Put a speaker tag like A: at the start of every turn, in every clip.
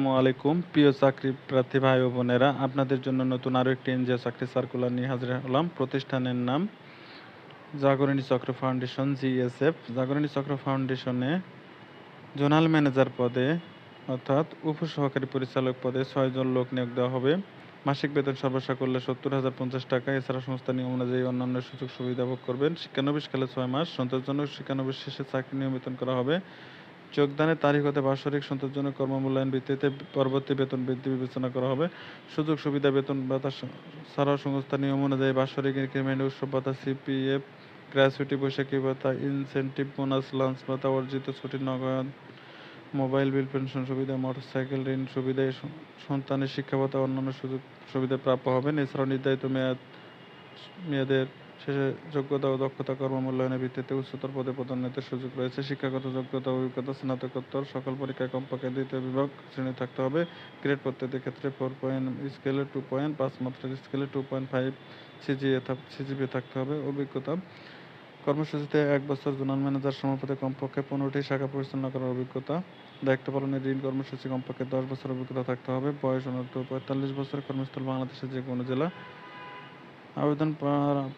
A: আসসালামু আলাইকুম। প্রিয় চাকরি প্রার্থী ভাই ও বোনেরা, আপনাদের জন্য নতুন আরও একটি এনজিও চাকরি সার্কুলার নিয়ে হাজির হলাম। প্রতিষ্ঠানের নাম জাগরণী চক্র ফাউন্ডেশন, জিএসএফ। জাগরণী চক্র ফাউন্ডেশনে জোনাল ম্যানেজার পদে, অর্থাৎ উপসহকারী পরিচালক পদে ছয়জন লোক নিয়োগ দেওয়া হবে। মাসিক বেতন সর্বসা করলে সত্তর হাজার পঞ্চাশ টাকা। এছাড়া সংস্থা নিয়ম অনুযায়ী অন্যান্য সুযোগ সুবিধা ভোগ করবেন। শিক্ষানবিশকালে ছয় মাস, সন্তোষজনক শিক্ষানবিশ শেষে চাকরি নিয়মিতন করা হবে। যোগদানের তারিখ হতে বাৎসরিক সন্তোষজনক কর্মমূল্যায়ন ভিত্তিতে পরবর্তী বেতন বৃদ্ধি বিবেচনা করা হবে। সুযোগ সুবিধা বেতন ভাতা ছাড়াও সংস্থার নিয়ম অনুযায়ী বাৎসরিক ইনক্রিমেন্ট উৎসব ভাতা সিপিএফ, গ্র্যাচুইটি বৈশাখী ভাতা ইনসেন্টিভ, বোনাস, লাঞ্চ ভাতা, অর্জিত ছুটির নগদ, মোবাইল বিল, পেনশন সুবিধা, মোটরসাইকেল ঋণ সুবিধা সন্তানের শিক্ষা ভাতা অন্যান্য সুযোগ সুবিধা প্রাপ্য হবেন এছাড়াও নির্ধারিত মেয়াদ, মেয়াদের শেষে যোগ্যতা ও দক্ষতা কর্মমূল্যায়নের ভিত্তিতে উচ্চতর পদে পদোন্নতির সুযোগ রয়েছে। শিক্ষাগত যোগ্যতা, অভিজ্ঞতা, স্নাতকোত্তর, সকল পরীক্ষায় কমপক্ষে দ্বিতীয় বিভাগ শ্রেণি থাকতে হবে। গ্রেড প্রত্যেকের ক্ষেত্রে ফোর পয়েন্ট স্কেলে টু পয়েন্ট পাঁচ মাত্রার স্কেলে two point five CGA CGP থাকতে হবে। অভিজ্ঞতা, কর্মসূচিতে এক বছর জোনাল ম্যানেজার সমাপতি কমপক্ষে পনেরোটি শাখা পরিচালনা করার অভিজ্ঞতা। দায়িত্ব পালনের ঋণ কর্মসূচি কমপক্ষে দশ বছর অভিজ্ঞতা থাকতে হবে। বয়স অনূর্ধ্ব পঁয়তাল্লিশ বছর। কর্মস্থল বাংলাদেশের যে কোনো জেলা আবেদন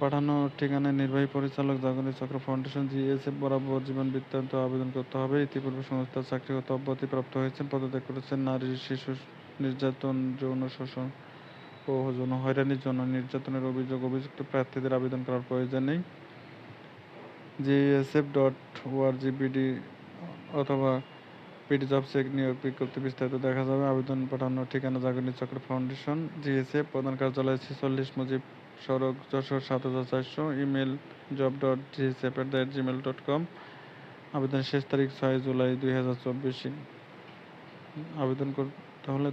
A: পাঠানোর ঠিকানায় নির্বাহী পরিচালক জাগরণী চক্র ফাউন্ডেশন জিএসএফ বরাবর জীবন বৃত্তান্ত আবেদন করতে হবে। ইতিপূর্বে সংস্থার চাকরিগত অব্যাহতি প্রাপ্ত হয়েছেন, পদত্যাগ করেছেন নারী, শিশু, নির্যাতন, যৌন শোষণ ও যৌন হয়রানির জন্য নির্যাতনের অভিযোগ, অভিযুক্ত প্রার্থীদের আবেদন করার প্রয়োজন নেই। জিএসএফ ডট ওআরজি বিডি অথবা পিডি জব চেক নিয়োগ বিজ্ঞপ্তি বিস্তারিত দেখা যাবে। আবেদন পাঠানোর ঠিকানা জাগরণী চক্র ফাউন্ডেশন জিএসএফ প্রধান কার্যালয় ছেচল্লিশ মুজিব সড়ক যশোর সাত হাজার চারশো email job dot GSF at the Gmail dot com আবেদনের শেষ তারিখ ছয় জুলাই দুই হাজার চব্বিশ। আবেদন করতে হলে